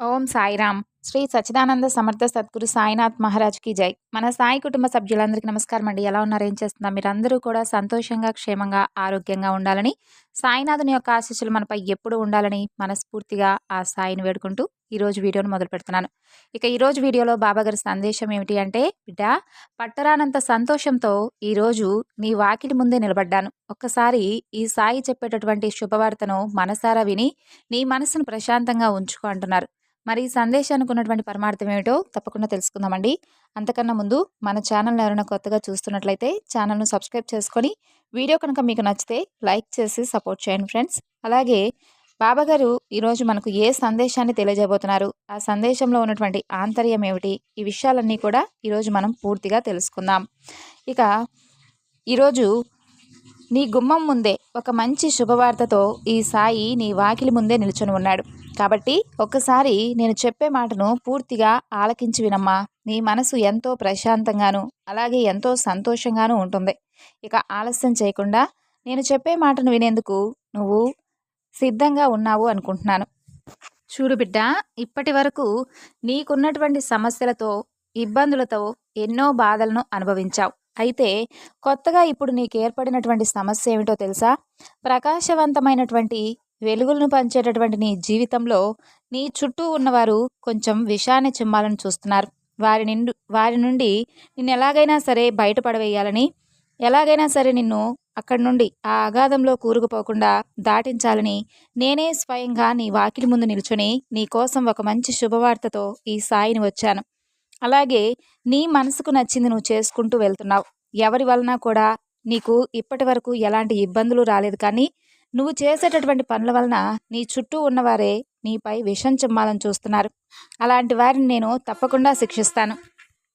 ఓం సాయిరామ్. శ్రీ సచ్చిదానంద సమర్థ సద్గురు సాయినాథ్ మహారాజ్కి జై. మన సాయి కుటుంబ సభ్యులందరికీ నమస్కారం అండి. ఎలా ఉన్నారు? ఏం చేస్తున్నా మీరందరూ కూడా సంతోషంగా క్షేమంగా ఆరోగ్యంగా ఉండాలని సాయినాథుని యొక్క ఆశీస్సులు మనపై ఎప్పుడు ఉండాలని మనస్ఫూర్తిగా ఆ సాయిని వేడుకుంటూ ఈరోజు వీడియోను మొదలు పెడుతున్నాను. ఇక ఈరోజు వీడియోలో బాబాగారి సందేశం ఏమిటి అంటే బిడ్డ పట్టరానంత సంతోషంతో ఈరోజు నీ వాకిలి ముందే నిలబడ్డాను. ఒక్కసారి ఈ సాయి చెప్పేటటువంటి శుభవార్తను మనసారా విని నీ మనసును ప్రశాంతంగా ఉంచుకో అంటున్నారు. మరి ఈ సందేశానికి ఉన్నటువంటి పరమార్థం ఏమిటో తప్పకుండా తెలుసుకుందామండి. అంతకన్నా ముందు మన ఛానల్ ఎవరైనా కొత్తగా చూస్తున్నట్లయితే ఛానల్ను సబ్స్క్రైబ్ చేసుకొని వీడియో కనుక మీకు నచ్చితే లైక్ చేసి సపోర్ట్ చేయండి ఫ్రెండ్స్. అలాగే బాబాగారు ఈరోజు మనకు ఏ సందేశాన్ని తెలియజేయబోతున్నారు? ఆ సందేశంలో ఉన్నటువంటి ఆంతర్యం ఏమిటి? ఈ విషయాలన్నీ కూడా ఈరోజు మనం పూర్తిగా తెలుసుకుందాం. ఇక ఈరోజు నీ గుమ్మం ముందే ఒక మంచి శుభవార్తతో ఈ సాయి నీ వాకిలి ముందే నిల్చొని ఉన్నాడు. కాబట్టి ఒక్కసారి నేను చెప్పే మాటను పూర్తిగా ఆలకించి వినమ్మా. నీ మనసు ఎంతో ప్రశాంతంగాను అలాగే ఎంతో సంతోషంగాను ఉంటుంది. ఇక ఆలస్యం చేయకుండా నేను చెప్పే మాటను వినేందుకు నువ్వు సిద్ధంగా ఉన్నావు అనుకుంటున్నాను. చూడు బిడ్డ ఇప్పటి వరకు నీకున్నటువంటి సమస్యలతో ఇబ్బందులతో ఎన్నో బాధలను అనుభవించావు. అయితే కొత్తగా ఇప్పుడు నీకు ఏర్పడినటువంటి సమస్య ఏమిటో తెలుసా? ప్రకాశవంతమైనటువంటి వెలుగులను పంచేటటువంటి నీ జీవితంలో నీ చుట్టూ ఉన్నవారు కొంచెం విషాన్ని చిమ్మాలని చూస్తున్నారు. వారి నిండు వారి నుండి నిన్ను ఎలాగైనా సరే బయటపడవేయాలని ఎలాగైనా సరే నిన్ను అక్కడి నుండి ఆ అగాధంలో కూరుకుపోకుండా దాటించాలని నేనే స్వయంగా నీ వాకిలి ముందు నిల్చుని నీ కోసం ఒక మంచి శుభవార్తతో ఈ సాయిని వచ్చాను. అలాగే నీ మనసుకు నచ్చింది నువ్వు చేసుకుంటూ వెళ్తున్నావు. ఎవరి వలన కూడా నీకు ఇప్పటి వరకు ఎలాంటి ఇబ్బందులు రాలేదు కానీ నువ్వు చేసేటటువంటి పనుల వలన నీ చుట్టూ ఉన్నవారే నీపై విషం చిమ్మాలని చూస్తున్నారు. అలాంటి వారిని నేను తప్పకుండా శిక్షిస్తాను.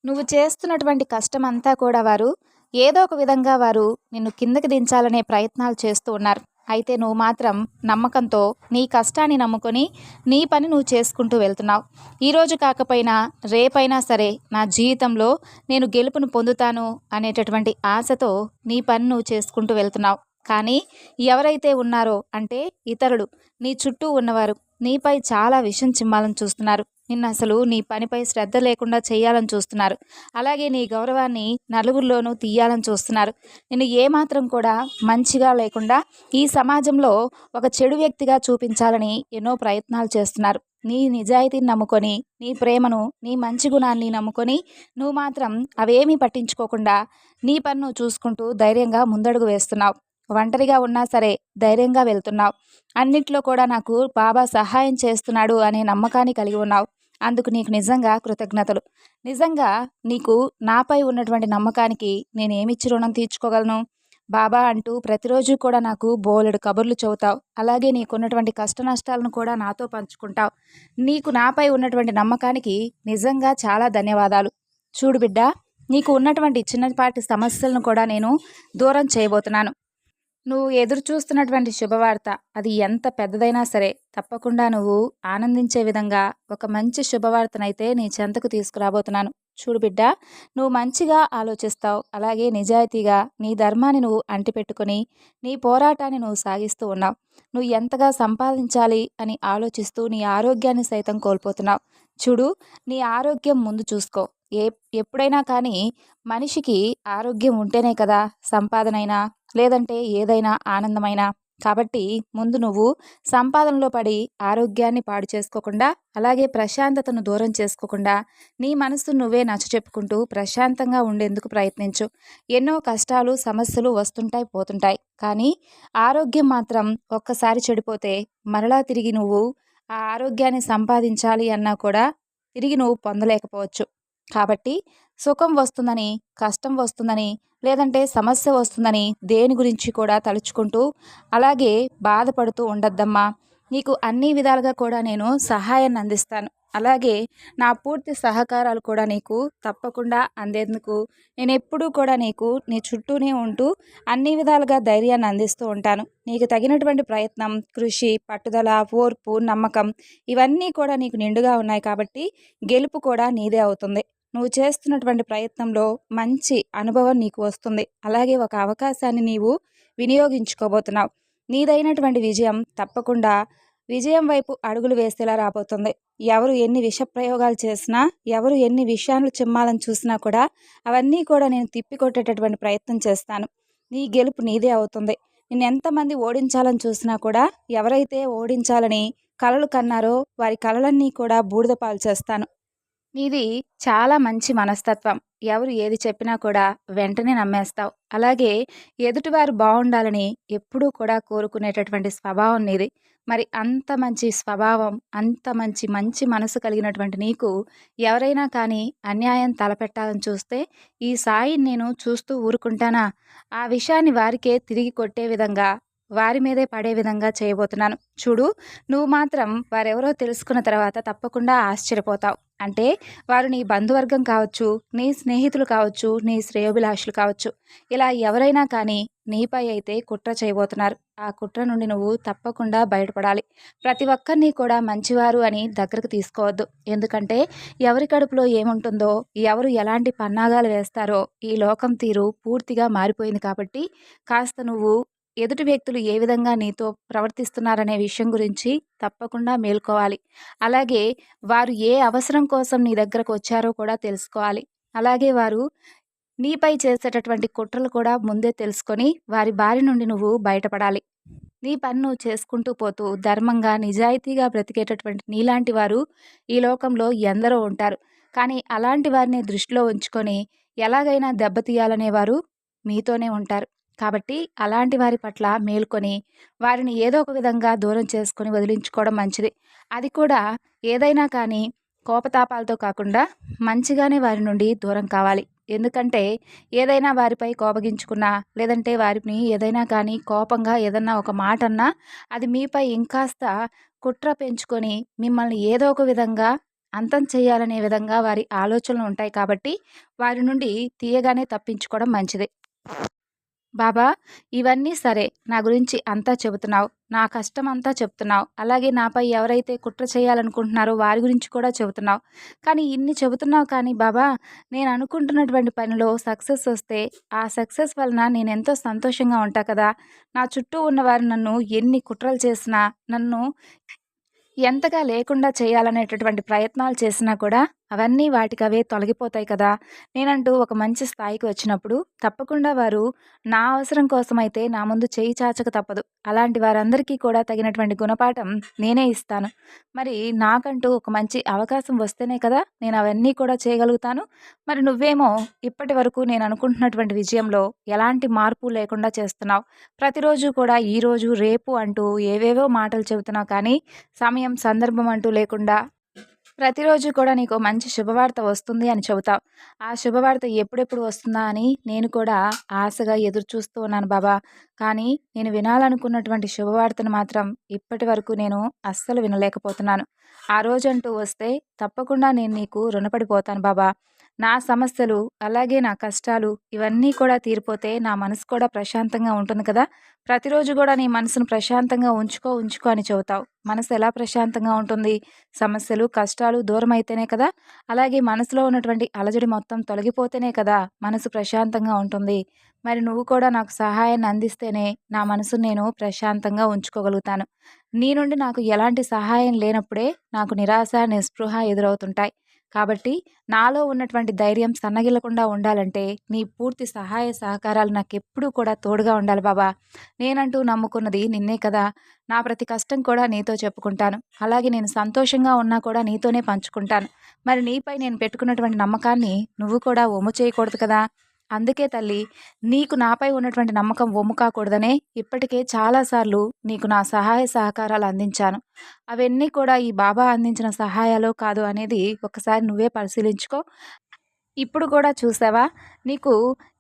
నువ్వు చేస్తున్నటువంటి కష్టం అంతా కూడా వారు ఏదో ఒక విధంగా వారు నిన్ను కిందకి దించాలనే ప్రయత్నాలు చేస్తూ ఉన్నారు. అయితే నువ్వు మాత్రం నమ్మకంతో నీ కష్టాన్ని నమ్ముకొని నీ పని నువ్వు చేసుకుంటూ వెళ్తున్నావు. ఈరోజు కాకపోయినా రేపైనా సరే నా జీవితంలో నేను గెలుపును పొందుతాను అనేటటువంటి ఆశతో నీ పని నువ్వు చేసుకుంటూ వెళ్తున్నావు. కానీ ఎవరైతే ఉన్నారో అంటే ఇతరులు నీ చుట్టూ ఉన్నవారు నీపై చాలా విషం చిమ్మాలని చూస్తున్నారు. నిన్ను అసలు నీ పనిపై శ్రద్ధ లేకుండా చేయాలని చూస్తున్నారు. అలాగే నీ గౌరవాన్ని నలుగురిలోనూ తీయాలని చూస్తున్నారు. నిన్ను ఏమాత్రం కూడా మంచిగా లేకుండా ఈ సమాజంలో ఒక చెడు వ్యక్తిగా చూపించాలని ఎన్నో ప్రయత్నాలు చేస్తున్నారు. నీ నిజాయితీని నమ్ముకొని నీ ప్రేమను నీ మంచి గుణాన్ని నమ్ముకొని నువ్వు మాత్రం అవేమీ పట్టించుకోకుండా నీ పన్ను చూసుకుంటూ ధైర్యంగా ముందడుగు వేస్తున్నావు. ఒంటరిగా ఉన్నా సరే ధైర్యంగా వెళ్తున్నావు. అన్నిట్లో కూడా నాకు బాబా సహాయం చేస్తున్నాడు అనే నమ్మకాన్ని కలిగి ఉన్నావు. అందుకు నీకు నిజంగా కృతజ్ఞతలు. నిజంగా నీకు నాపై ఉన్నటువంటి నమ్మకానికి నేనేమిచ్చి రుణం తీర్చుకోగలను? బాబా అంటూ ప్రతిరోజు కూడా నాకు బోలెడు కబుర్లు చెబుతావు. అలాగే నీకున్నటువంటి కష్ట నష్టాలను కూడా నాతో పంచుకుంటావు. నీకు నాపై ఉన్నటువంటి నమ్మకానికి నిజంగా చాలా ధన్యవాదాలు. చూడు బిడ్డ నీకు ఉన్నటువంటి చిన్నపాటి సమస్యలను కూడా నేను దూరం చేయబోతున్నాను. నువ్వు ఎదురు చూస్తున్నటువంటి శుభవార్త అది ఎంత పెద్దదైనా సరే తప్పకుండా నువ్వు ఆనందించే విధంగా ఒక మంచి శుభవార్తనైతే నీ చెంతకు తీసుకురాబోతున్నాను. చూడు బిడ్డ నువ్వు మంచిగా ఆలోచిస్తావు. అలాగే నిజాయితీగా నీ ధర్మాన్ని నువ్వు అంటిపెట్టుకొని నీ పోరాటాన్ని నువ్వు సాగిస్తూ ఉన్నావు. నువ్వు ఎంతగా సంపాదించాలి అని ఆలోచిస్తూ నీ ఆరోగ్యాన్ని సైతం కోల్పోతున్నావు. చూడు నీ ఆరోగ్యం ముందు చూసుకో. ఏ ఎప్పుడైనా కానీ మనిషికి ఆరోగ్యం ఉంటేనే కదా సంపాదనైనా లేదంటే ఏదైనా ఆనందమైన. కాబట్టి ముందు నువ్వు సంపాదనలో పడి ఆరోగ్యాన్ని పాడు చేసుకోకుండా అలాగే ప్రశాంతతను దూరం చేసుకోకుండా నీ మనసు నువ్వే నచ్చ చెప్పుకుంటూ ప్రశాంతంగా ఉండేందుకు ప్రయత్నించు. ఎన్నో కష్టాలు సమస్యలు వస్తుంటాయి పోతుంటాయి. కానీ ఆరోగ్యం మాత్రం ఒక్కసారి చెడిపోతే మరలా తిరిగి నువ్వు ఆ ఆరోగ్యాన్ని సంపాదించాలి అన్నా కూడా తిరిగి నువ్వు పొందలేకపోవచ్చు. కాబట్టి సుఖం వస్తుందని కష్టం వస్తుందని లేదంటే సమస్య వస్తుందని దేని గురించి కూడా తలుచుకుంటూ అలాగే బాధపడుతూ ఉండద్దమ్మా. నీకు అన్ని విధాలుగా కూడా నేను సహాయాన్ని అందిస్తాను. అలాగే నా పూర్తి సహకారాలు కూడా నీకు తప్పకుండా అందేందుకు నేను ఎప్పుడూ కూడా నీకు నీ చుట్టూనే ఉంటూ అన్ని విధాలుగా ధైర్యాన్ని అందిస్తూ ఉంటాను. నీకు తగినటువంటి ప్రయత్నం కృషి పట్టుదల ఓర్పు నమ్మకం ఇవన్నీ కూడా నీకు నిండుగా ఉన్నాయి కాబట్టి గెలుపు కూడా నీదే అవుతుంది. నువ్వు చేస్తున్నటువంటి ప్రయత్నంలో మంచి అనుభవం నీకు వస్తుంది. అలాగే ఒక అవకాశాన్ని నీవు వినియోగించుకోబోతున్నావు. నీదైనటువంటి విజయం తప్పకుండా విజయం వైపు అడుగులు వేసేలా రాబోతుంది. ఎవరు ఎన్ని విష ప్రయోగాలు చేసినా ఎవరు ఎన్ని విషయాలు చిమ్మాలని చూసినా కూడా అవన్నీ కూడా నేను తిప్పికొట్టేటటువంటి ప్రయత్నం చేస్తాను. నీ గెలుపు నీదే అవుతుంది. నేను ఎంతమంది ఓడించాలని చూసినా కూడా ఎవరైతే ఓడించాలని కలలు కన్నారో వారి కలలన్నీ కూడా బూడిద పాలు చేస్తాను. నీది చాలా మంచి మనస్తత్వం. ఎవరు ఏది చెప్పినా కూడా వెంటనే నమ్మేస్తావు. అలాగే ఎదుటివారు బాగుండాలని ఎప్పుడూ కూడా కోరుకునేటటువంటి స్వభావం నీది. మరి అంత మంచి స్వభావం అంత మంచి మంచి మనసు కలిగినటువంటి నీకు ఎవరైనా కానీ అన్యాయం తలపెట్టాలని చూస్తే ఈ సాయిని నేను చూస్తూ ఊరుకుంటానా? ఆ విషయాన్ని వారికే తిరిగి కొట్టే విధంగా వారి మీదే పడే విధంగా చేయబోతున్నాను. చూడు నువ్వు మాత్రం వారెవరో తెలుసుకున్న తర్వాత తప్పకుండా ఆశ్చర్యపోతావు. అంటే వారు నీ బంధువర్గం కావచ్చు నీ స్నేహితులు కావచ్చు నీ శ్రేయోభిలాషులు కావచ్చు. ఇలా ఎవరైనా కానీ నీపై అయితే కుట్ర చేయబోతున్నారు. ఆ కుట్ర నుండి నువ్వు తప్పకుండా బయటపడాలి. ప్రతి ఒక్కరిని కూడా మంచివారు అని దగ్గరకు తీసుకోవద్దు. ఎందుకంటే ఎవరి కడుపులో ఏముంటుందో ఎవరు ఎలాంటి పన్నాగాలు వేస్తారో ఈ లోకం తీరు పూర్తిగా మారిపోయింది కాబట్టి కాస్త నువ్వు ఎదుటి వ్యక్తులు ఏ విధంగా నీతో ప్రవర్తిస్తున్నారనే విషయం గురించి తప్పకుండా మేల్కోవాలి. అలాగే వారు ఏ అవసరం కోసం నీ దగ్గరకు వచ్చారో కూడా తెలుసుకోవాలి. అలాగే వారు నీపై చేసేటటువంటి కుట్రలు కూడా ముందే తెలుసుకొని వారి బారి నుండి నువ్వు బయటపడాలి. నీ పని నువ్వు చేసుకుంటూ పోతూ ధర్మంగా నిజాయితీగా బ్రతికేటటువంటి నీలాంటి వారు ఈ లోకంలో ఎందరో ఉంటారు. కానీ అలాంటి వారిని దృష్టిలో ఉంచుకొని ఎలాగైనా దెబ్బతీయాలనేవారు మీతోనే ఉంటారు. కాబట్టి అలాంటి వారి పట్ల మేల్కొని వారిని ఏదో ఒక విధంగా దూరం చేసుకొని వదిలించుకోవడం మంచిది. అది కూడా ఏదైనా కానీ కోపతాపాలతో కాకుండా మంచిగానే వారి నుండి దూరం కావాలి. ఎందుకంటే ఏదైనా వారిపై కోపగించుకున్నా లేదంటే వారిని ఏదైనా కానీ కోపంగా ఏదన్నా ఒక మాట అన్నా అది మీపై ఇంకాస్త కుట్ర పెంచుకొని మిమ్మల్ని ఏదో ఒక విధంగా అంతం చేయాలనే విధంగా వారి ఆలోచనలు ఉంటాయి కాబట్టి వారి నుండి తీయగానే తప్పించుకోవడం మంచిది. బాబా ఇవన్నీ సరే నా గురించి అంతా చెబుతున్నావు. నా కష్టం అంతా చెప్తున్నావు అలాగే నాపై ఎవరైతే కుట్ర చేయాలనుకుంటున్నారో వారి గురించి కూడా చెబుతున్నావు. కానీ ఇన్ని చెబుతున్నావు కానీ బాబా నేను అనుకుంటున్నటువంటి పనిలో సక్సెస్ వస్తే ఆ సక్సెస్ వలన నేను ఎంతో సంతోషంగా ఉంటా కదా. నా చుట్టూ ఉన్నవారు నన్ను ఎన్ని కుట్రలు చేసినా నన్ను ఎంతగా లేకుండా చేయాలనేటటువంటి ప్రయత్నాలు చేసినా కూడా అవన్నీ వాటికవే తొలగిపోతాయి కదా! నేనంటూ ఒక మంచి స్థాయికి వచ్చినప్పుడు తప్పకుండా వారు నా అవసరం కోసమైతే నా ముందు చేయి చాచక తప్పదు. అలాంటి వారందరికీ కూడా తగినటువంటి గుణపాఠం నేనే ఇస్తాను. మరి నాకంటూ ఒక మంచి అవకాశం వస్తేనే కదా నేను అవన్నీ కూడా చేయగలుగుతాను. మరి నువ్వేమో ఇప్పటి వరకు నేను అనుకుంటున్నటువంటి విజయంలో ఎలాంటి మార్పు లేకుండా చేస్తున్నావు? ప్రతిరోజు కూడా ఈరోజు రేపు అంటూ ఏవేవో మాటలు చెబుతున్నావు కానీ సమయం సందర్భం అంటూ లేకుండా ప్రతిరోజు కూడా నీకు మంచి శుభవార్త వస్తుంది అని చెబుతావు ఆ శుభవార్త ఎప్పుడెప్పుడు వస్తుందా అని నేను కూడా ఆశగా ఎదురు చూస్తూ ఉన్నాను బాబా. కానీ నేను వినాలనుకున్నటువంటి శుభవార్తను మాత్రం ఇప్పటి వరకు నేను అస్సలు వినలేకపోతున్నాను. ఆ రోజంటూ వస్తే తప్పకుండా నేను నీకు రుణపడిపోతాను బాబా. నా సమస్యలు అలాగే నా కష్టాలు ఇవన్నీ కూడా తీరిపోతే నా మనసు కూడా ప్రశాంతంగా ఉంటుంది కదా. ప్రతిరోజు కూడా నీ మనసును ప్రశాంతంగా ఉంచుకో ఉంచుకో అని చెబుతావు. మనసు ఎలా ప్రశాంతంగా ఉంటుంది? సమస్యలు కష్టాలు దూరం అయితేనే కదా. అలాగే మనసులో ఉన్నటువంటి అలజడి మొత్తం తొలగిపోతేనే కదా మనసు ప్రశాంతంగా ఉంటుంది. మరి నువ్వు కూడా నాకు సహాయాన్ని అందిస్తేనే నా మనసును నేను ప్రశాంతంగా ఉంచుకోగలుగుతాను. నీ నుండి నాకు ఎలాంటి సహాయం లేనప్పుడే నాకు నిరాశ నిస్పృహ ఎదురవుతుంటాయి. కాబట్టి నాలో ఉన్నటువంటి ధైర్యం సన్నగిల్లకుండా ఉండాలంటే నీ పూర్తి సహాయ సహకారాలు నాకు ఎప్పుడూ కూడా తోడుగా ఉండాలి బాబా. నేనంటూ నమ్ముకున్నది నిన్నే కదా. నా ప్రతి కష్టం కూడా నీతో చెప్పుకుంటాను. అలాగే నేను సంతోషంగా ఉన్నా కూడా నీతోనే పంచుకుంటాను. మరి నీపై నేను పెట్టుకున్నటువంటి నమ్మకాన్ని నువ్వు కూడా ఒమ్ము చేయకూడదు కదా. అందుకే తల్లి నీకు నాపై ఉన్నటువంటి నమ్మకం ఒమ్ము కాకూడదనే ఇప్పటికే చాలాసార్లు నీకు నా సహాయ సహకారాలు అందించాను. అవన్నీ కూడా ఈ బాబా అందించిన సహాయాలో కాదు అనేది ఒకసారి నువ్వే పరిశీలించుకో. ఇప్పుడు కూడా చూసావా? నీకు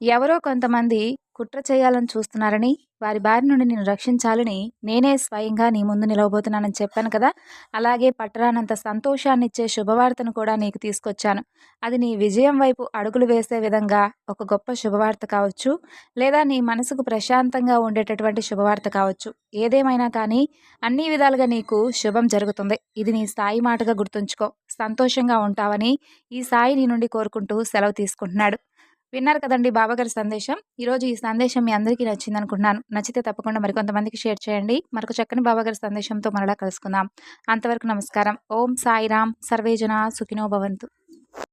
ఎవరో కొంతమంది కుట్ర చేయాలని చూస్తున్నారని వారి బారి నుండి నేను రక్షించాలని నేనే స్వయంగా నీ ముందు నిలవబోతున్నానని చెప్పాను కదా. అలాగే పట్టరానంత సంతోషాన్ని ఇచ్చే శుభవార్తను కూడా నీకు తీసుకొచ్చాను. అది నీ విజయం వైపు అడుగులు వేసే విధంగా ఒక గొప్ప శుభవార్త కావచ్చు లేదా నీ మనసుకు ప్రశాంతంగా ఉండేటటువంటి శుభవార్త కావచ్చు. ఏదేమైనా కానీ అన్ని విధాలుగా నీకు శుభం జరుగుతుంది. ఇది నీ స్థాయి మాటగా గుర్తుంచుకో. సంతోషంగా ఉంటావని ఈ సాయి నీ నుండి కోరుకుంటూ సెలవు తీసుకుంటున్నాడు. విన్నారు కదండి బాబాగారి సందేశం. ఈరోజు ఈ సందేశం మీ అందరికీ నచ్చింది అనుకుంటున్నాను నచ్చితే తప్పకుండా మరికొంతమందికి షేర్ చేయండి. మరొక చక్కని బాబాగారి సందేశంతో మరలా కలుసుకుందాం. అంతవరకు నమస్కారం. ఓం సాయిరామ్ సర్వేజన సుఖినో భవంతు.